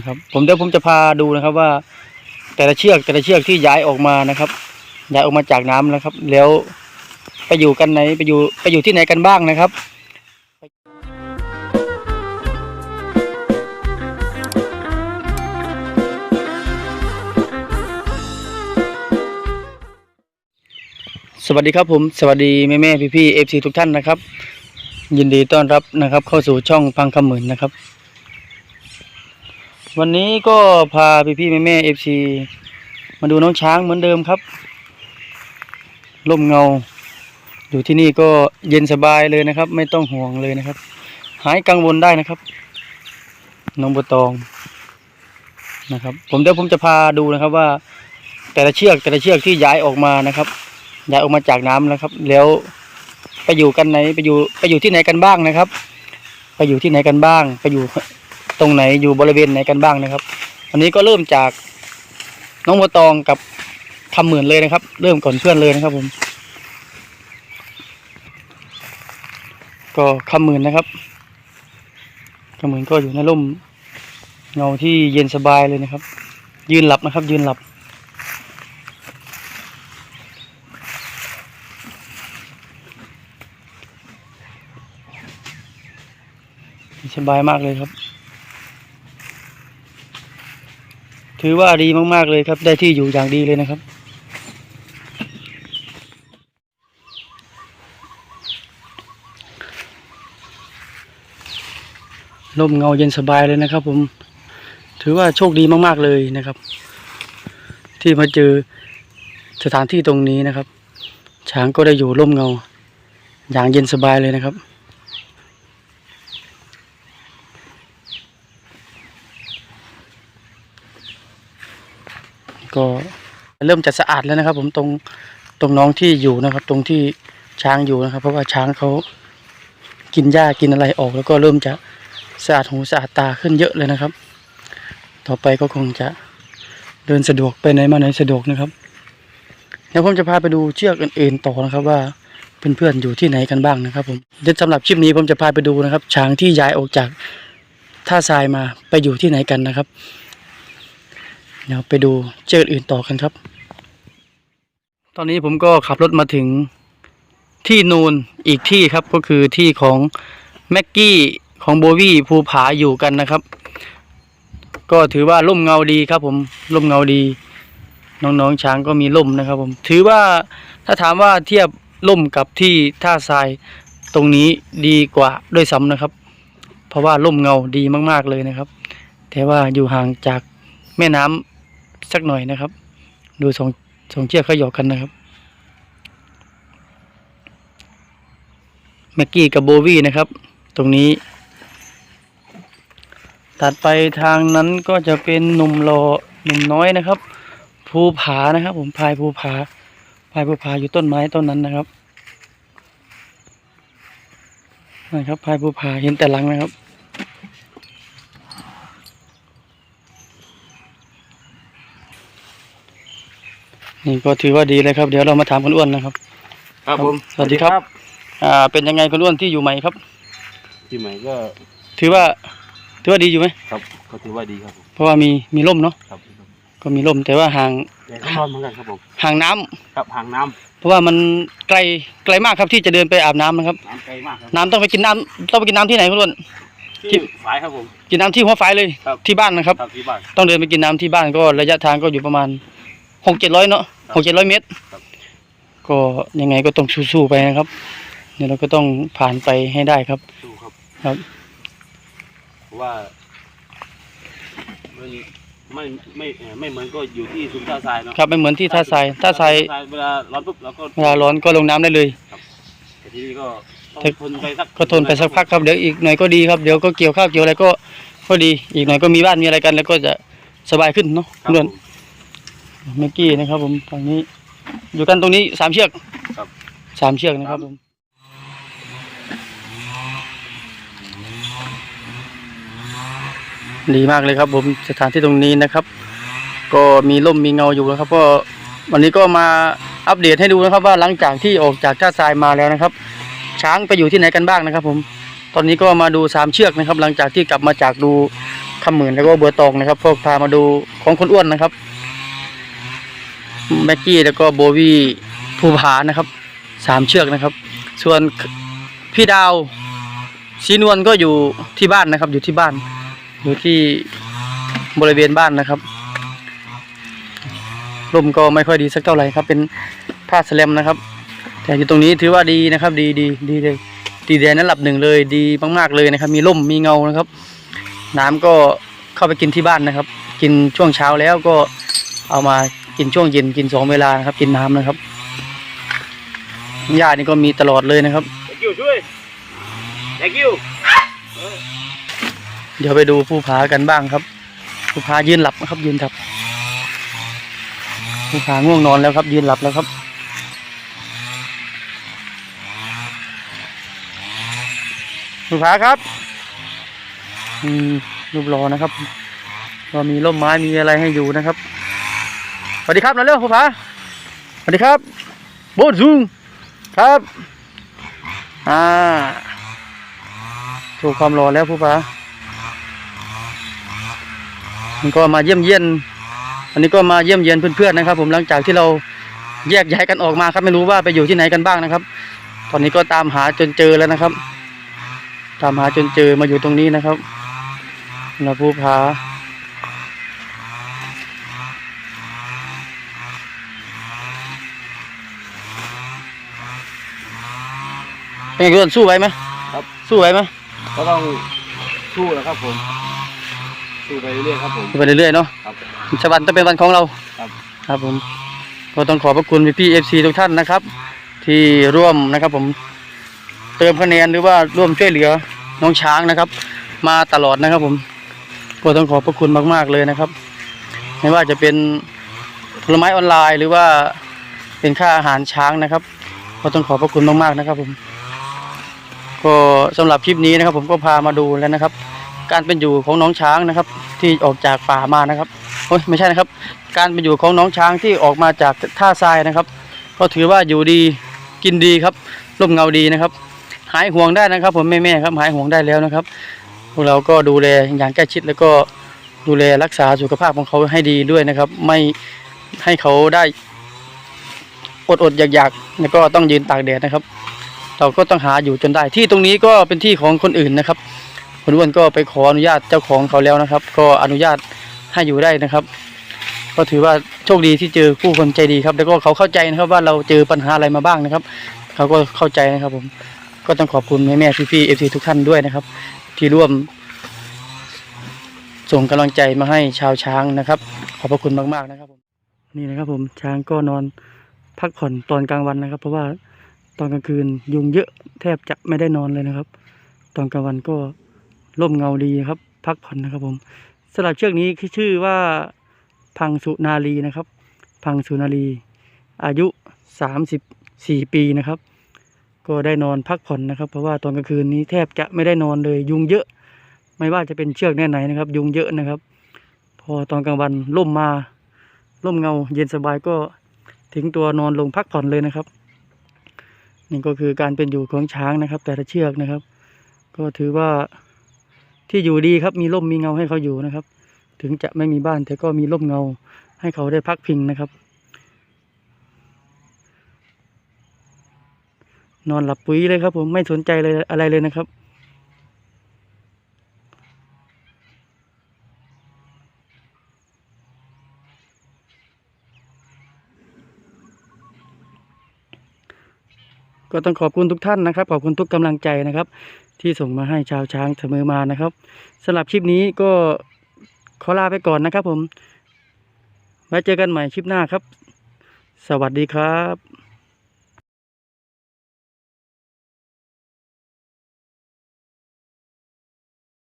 นะครับ ผมเดี๋ยวผมจะพาดูนะครับว่า แต่ละเชือกแต่ละเชือกที่ย้ายออกมานะครับ ย้ายออกมาจากน้ำนะครับ แล้วไปอยู่กันไหนไปอยู่ไปอยู่ที่ไหนกันบ้างนะครับสวัสดีครับผมสวัสดีแม่แม่พี่พี่เอฟซีทุกท่านนะครับ ยินดีต้อนรับนะครับ เข้าสู่ช่องพังคำหมื่นนะครับ วันนี้ก็พาพี่พี่แม่แม่เอฟซีมาดูน้องช้างเหมือนเดิมครับร่มเงา อยู่ที่นี่ก็เย็นสบายเลยนะครับ ไม่ต้องห่วงเลยนะครับ หายกังวลได้นะครับ น้องบัวตองนะครับ ผมเดี๋ยวผมจะพาดูนะครับว่า แต่ละเชือกแต่ละเชือกที่ย้ายออกมานะครับ ย้ายออกมาจากน้ำนะครับ แล้วไปอยู่กันไหนไปอยู่ไปอยู่ที่ไหนกันบ้างนะครับ ไปอยู่ที่ไหนกันบ้าง ไปอยู่ ตรงไหนอยู่บริเวณไหนกันบ้างนะครับ วันนี้ก็เริ่มจากน้องบัวตองกับคำหมื่นเลยนะครับ เริ่มก่อนเพื่อนเลยนะครับผม ก็คำหมื่นนะครับคำหมื่นก็อยู่ในร่มเงาที่เย็นสบายเลยนะครับ ยืนหลับนะครับ ยืนหลับสบายมากเลยครับ ถือว่าดีมาก ๆ เลยครับ ได้ที่อยู่อย่างดีเลยนะครับร่มเงาเย็นสบายเลยนะครับ ผม ถือว่าโชคดีมาก ๆ เลยนะครับ ที่มาเจอสถานที่ตรงนี้นะครับ ช้างก็ได้อยู่ร่มเงา อย่างเย็นสบายเลยนะครับ ก็เริ่มจะสะอาดแล้วนะครับ ผมตรงตรงน้องที่อยู่นะครับ ตรงที่ช้างอยู่นะครับ เพราะว่าช้างเขากินหญ้ากินอะไรออก แล้วก็เริ่มจะสะอาดหูสะอาดตาขึ้นเยอะเลยนะครับ ต่อไปก็คงจะเดินสะดวกไปไหนมาไหนสะดวกนะครับเดี๋ยวผมจะพาไปดูเชือกอื่นๆต่อนะครับว่าเพื่อนๆอยู่ที่ไหนกันบ้างนะครับ ผมเดี๋ยวสำหรับคลิปนี้ผมจะพาไปดูนะครับ ช้างที่ย้ายออกจากท่าทรายมาไปอยู่ที่ไหนกันนะครับ เดี๋ยวไปดูเชือกอื่นต่อกันครับ ตอนนี้ผมก็ขับรถมาถึงที่นูนอีกที่ครับก็คือที่ของแม็กกี้ของโบวี่ภูผาอยู่กันนะครับ ก็ถือว่าร่มเงาดีครับ ผมร่มเงาดี น้องๆช้างก็มีร่มนะครับ ผม ถือว่าถ้าถามว่าเทียบร่มกับที่ท่าทรายตรงนี้ดีกว่าด้วยซ้ำนะครับ เพราะว่าร่มเงาดีมากๆเลยนะครับ แต่ว่าอยู่ห่างจากแม่น้ำ สักหน่อยนะครับ ดูสองสองเชือกเขาหยอกกันนะครับแม็กกี้กับโบวี่นะครับ ตรงนี้ตัดไปทางนั้นก็จะเป็นหนุ่มรอหนุ่มน้อยนะครับ ภูผานะครับ ผมพายภูผาพายภูผาอยู่ต้นไม้ต้นนั้นนะครับนะครับพายภูผาเห็นแต่หลังนะครับ นี่ก็ถือว่าดีเลยครับ เดี๋ยวเรามาถามคุณอ้วนนะครับ ครับผมสวัสดีครับ อ่า เป็นยังไงคุณอ้วนที่อยู่ใหม่ครับ ที่ใหม่ก็ ถือว่า ถือว่าดีอยู่ไหมครับ ก็ถือว่าดีครับผมเพราะว่ามีมีร่มเนาะครับก็มีร่มแต่ว่าห่างแต่ก็ร้อนเหมือนกันครับผมห่างน้ำครับห่างน้ำเพราะว่ามันไกลไกลมากครับที่จะเดินไปอาบน้ำนะครับน้ำไกลมากครับน้ำต้องไปกินน้ำต้องไปกินน้ำที่ไหนคุณอ้วน ที่ฝายครับผม กินน้ำที่หัวฝายเลยครับ ที่บ้านนะครับ ครับที่บ้านต้องเดินไปกินน้ำที่บ้านก็ระยะทางก็อยู่ประมาณ หกเจ็ดร้อยเนาะครับหกเจ็ดร้อยเมตรครับก็ยังไงก็ต้องสู้ๆไปนะครับเดี๋ยวเราก็ต้องผ่านไปให้ได้ครับดูครับ ครับเพราะว่ามันไม่ไม่เอ่อไม่เหมือนก็อยู่ที่ซุ้มท่าทรายเนาะครับไม่เหมือนที่ท่าทรายท่าทรายเวลาร้อนปุ๊บเราก็เวลาร้อนก็ลงน้ำได้เลย แต่ที่นี่ก็ต้องแต่ทนไปสักก็ทนไปสักพักครับเดี๋ยวอีกหน่อยก็ดีครับเดี๋ยวก็เกี่ยวข้าวเกี่ยวอะไรก็ก็ดีอีกหน่อยก็มีบ้านมีอะไรกัน แล้วก็จะสบายขึ้นเนาะครับเพื่อนผม เมื่อกี้นะครับ ผมตอนนี้ อยู่กันตรงนี้สามเชือกครับ สามเชือกนะครับผมดีมากเลยครับ ผมสถานที่ตรงนี้นะครับ ก็มีร่มมีเงาอยู่นะครับ ก็วันนี้ก็มาอัปเดตให้ดูนะครับ ว่าหลังจากที่ออกจากท่าทรายมาแล้วนะครับ ช้างไปอยู่ที่ไหนกันบ้างนะครับ ผม ตอนนี้ก็มาดูสามเชือกนะครับ หลังจากที่กลับมาจากดูคำหมื่นแล้วก็บัวตองนะครับก็พามาดูของคนอ้วนนะครับ แม็กกี้แล้วก็โบวี่ภูผานะครับสามเชือกนะครับ ส่วนพี่ดาวชีนวลก็อยู่ที่บ้านนะครับ อยู่ที่บ้าน อยู่ที่บริเวณบ้านนะครับลมก็ไม่ค่อยดีสักเท่าไหร่ครับ เป็นผ้าสแลมนะครับ แต่อยู่ตรงนี้ถือว่าดีนะครับ ดีดีดีเลยดีแดนนั้นหลับหนึ่งเลย ดีมากๆเลยนะครับ มีร่มมีเงานะครับ น้ำก็เข้าไปกินที่บ้านนะครับ กินช่วงเช้าแล้วก็เอามา กินช่วงเย็นกินสองเวลานะครับ กินน้ำนะครับหญ้านี่ก็มีตลอดเลยนะครับแตงคิวช่วยแตงคิวเดี๋ยวไปดูผู้ผากันบ้างครับผู้ผายืนหลับนะครับ ยืนหลับผู้ผาง่วงนอนแล้วครับ ยืนหลับแล้วครับผู้ผาครับอืมรูปรอนะครับ ก็มีร่มไม้มีอะไรให้อยู่นะครับ สวัสดีครับนะเร็วผู้ผาสวัสดีครับโบนซูงครับอ่าถูกความรอแล้วผู้ผามันก็มาเยี่ยมเยียน อันนี้ก็มาเยี่ยมเยียนเพื่อนๆนะครับ ผมหลังจากที่เราแยกย้ายกันออกมาครับไม่รู้ว่าไปอยู่ที่ไหนกันบ้างนะครับ ตอนนี้ก็ตามหาจนเจอแล้วนะครับ ตามหาจนเจอมาอยู่ตรงนี้นะครับเราผู้พา เป็นไงคุณสู้ไหวไหมครับ สู้ไหวไหมก็ต้องสู้นะครับผม สู้ไปเรื่อยๆครับผมสู้ไปเรื่อยๆเนาะครับ ชวันจะเป็นวันของเรา ครับ ครับผมก็ต้องขอบพระคุณพี่เอฟซีทุกท่านนะครับ ที่ร่วมนะครับผมเติมคะแนนหรือว่าร่วมช่วยเหลือน้องช้างนะครับ มาตลอดนะครับผมก็ต้องขอบพระคุณมาก ๆเลยนะครับ ไม่ว่าจะเป็นผลไม้ออนไลน์ หรือว่าเป็นค่าอาหารช้างนะครับ ก็ต้องขอบพระคุณมากๆนะครับผม ก็สำหรับคลิปนี้นะครับ ผมก็พามาดูแล้วนะครับ การเป็นอยู่ของน้องช้างนะครับ ที่ออกจากป่ามานะครับโอ้ยไม่ใช่นะครับ การเป็นอยู่ของน้องช้างที่ออกมาจากท่าทรายนะครับ ก็ถือว่าอยู่ดีกินดีครับร่มเงาดีนะครับ หายห่วงได้นะครับ ผมแม่ๆครับหายห่วงได้แล้วนะครับพวกเราก็ดูแลอย่างใกล้ชิดแล้วก็ดูแลรักษาสุขภาพของเขาให้ดีด้วยนะครับ ไม่ให้เขาได้อดอดๆอยากๆแล้วก็ต้องยืนตากแดดนะครับ เราก็ต้องหาอยู่จนได้ ที่ตรงนี้ก็เป็นที่ของคนอื่นนะครับคุณอ้วนก็ไปขออนุญาตเจ้าของเขาแล้วนะครับ ก็อนุญาตให้อยู่ได้นะครับ ก็ถือว่าโชคดีที่เจอผู้คนใจดีครับ แล้วก็เขาเข้าใจนะครับว่าเราเจอปัญหาอะไรมาบ้างนะครับ เขาก็เข้าใจนะครับผมก็ต้องขอบคุณแม่แม่พี่พี่เอฟซีทุกท่านด้วยนะครับ ที่ร่วม ส่งกำลังใจมาให้ชาวช้างนะครับ ขอบพระคุณมากๆนะครับผมนี่นะครับผมช้างก็นอนพักผ่อนตอนกลางวันนะครับ เพราะว่า ตอนกลางคืนยุงเยอะแทบจะไม่ได้นอนเลยนะครับ ตอนกลางวันก็ร่มเงาดีครับ พักผ่อนนะครับผมสำหรับเชือกนี้คือชื่อว่าพังสุนารีนะครับ พังสุนารี อายุสามสิบสี่ปีนะครับ ก็ได้นอนพักผ่อนนะครับ เพราะว่าตอนกลางคืนนี้แทบจะไม่ได้นอนเลย ยุงเยอะ ไม่ว่าจะเป็นเชือกแน่ไหนนะครับ ยุงเยอะนะครับ พอตอนกลางวันร่มมาร่มเงา เย็นสบายก็ถึงตัวนอนลงพักผ่อนเลยนะครับ นี่ก็คือการเป็นอยู่ของช้างนะครับ แต่ละเชือกนะครับ ก็ถือว่าที่อยู่ดีครับมีร่มมีเงาให้เขาอยู่นะครับ ถึงจะไม่มีบ้านแต่ก็มีร่มเงาให้เขาได้พักพิงนะครับ นอนหลับปุ๋ยเลยครับ ผมไม่สนใจเลยอะไรเลยนะครับ ก็ต้องขอบคุณทุกท่านนะครับ ขอบคุณทุกกำลังใจนะครับ ที่ส่งมาให้ชาวช้างเสมอมานะครับสำหรับคลิปนี้ก็ขอลาไปก่อนนะครับผมไว้เจอกันใหม่คลิปหน้าครับ สวัสดีครับ